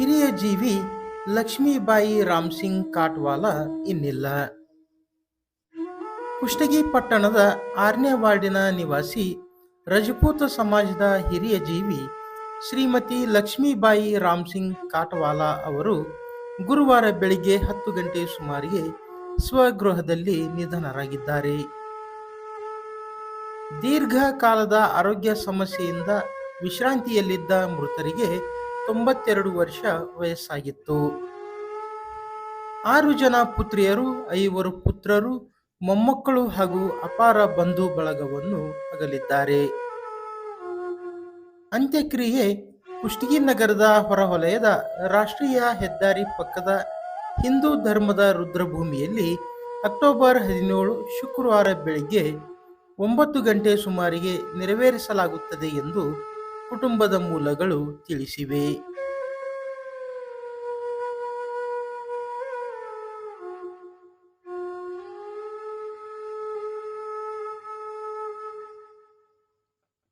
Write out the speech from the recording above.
ಹಿರಿಯ ಜೀವಿ ಲಕ್ಷ್ಮೀಬಾಯಿ ರಾಮ್ಸಿಂಗ್ ಕಾಟ್ವಾಲ ಇನ್ನಿಲ್ಲ. ಕುಷ್ಟಗಿ ಪಟ್ಟಣದ ಆರನೇ ವಾರ್ಡಿನ ನಿವಾಸಿ ರಜಪೂತ ಸಮಾಜದ ಹಿರಿಯ ಜೀವಿ ಶ್ರೀಮತಿ ಲಕ್ಷ್ಮೀಬಾಯಿ ರಾಮ್ಸಿಂಗ್ ಕಾಟ್ವಾಲ ಅವರು ಗುರುವಾರ ಬೆಳಿಗ್ಗೆ ಹತ್ತು ಗಂಟೆ ಸುಮಾರಿಗೆ ಸ್ವಗೃಹದಲ್ಲಿ ನಿಧನರಾಗಿದ್ದಾರೆ. ದೀರ್ಘಕಾಲದ ಆರೋಗ್ಯ ಸಮಸ್ಯೆಯಿಂದ ವಿಶ್ರಾಂತಿಯಲ್ಲಿದ್ದ ಮೃತರಿಗೆ ತೊಂಬತ್ತೆರಡು ವರ್ಷ ವಯಸ್ಸಾಗಿತ್ತು. ಆರು ಜನ ಪುತ್ರಿಯರು, ಐವರು ಪುತ್ರರು, ಮೊಮ್ಮಕ್ಕಳು ಹಾಗೂ ಅಪಾರ ಬಂಧು ಬಳಗವನ್ನು ಅಗಲಿದ್ದಾರೆ. ಅಂತ್ಯಕ್ರಿಯೆ ಕುಷ್ಟಗಿ ನಗರದ ಹೊರವಲಯದ ರಾಷ್ಟ್ರೀಯ ಹೆದ್ದಾರಿ ಪಕ್ಕದ ಹಿಂದೂ ಧರ್ಮದ ರುದ್ರಭೂಮಿಯಲ್ಲಿ ಅಕ್ಟೋಬರ್ ಹದಿನೇಳು ಶುಕ್ರವಾರ ಬೆಳಿಗ್ಗೆ ಒಂಬತ್ತು ಗಂಟೆ ಸುಮಾರಿಗೆ ನೆರವೇರಿಸಲಾಗುತ್ತದೆ ಎಂದು ಕುಟುಂಬದ ಮೂಲಗಳು ತಿಳಿಸಿವೆ.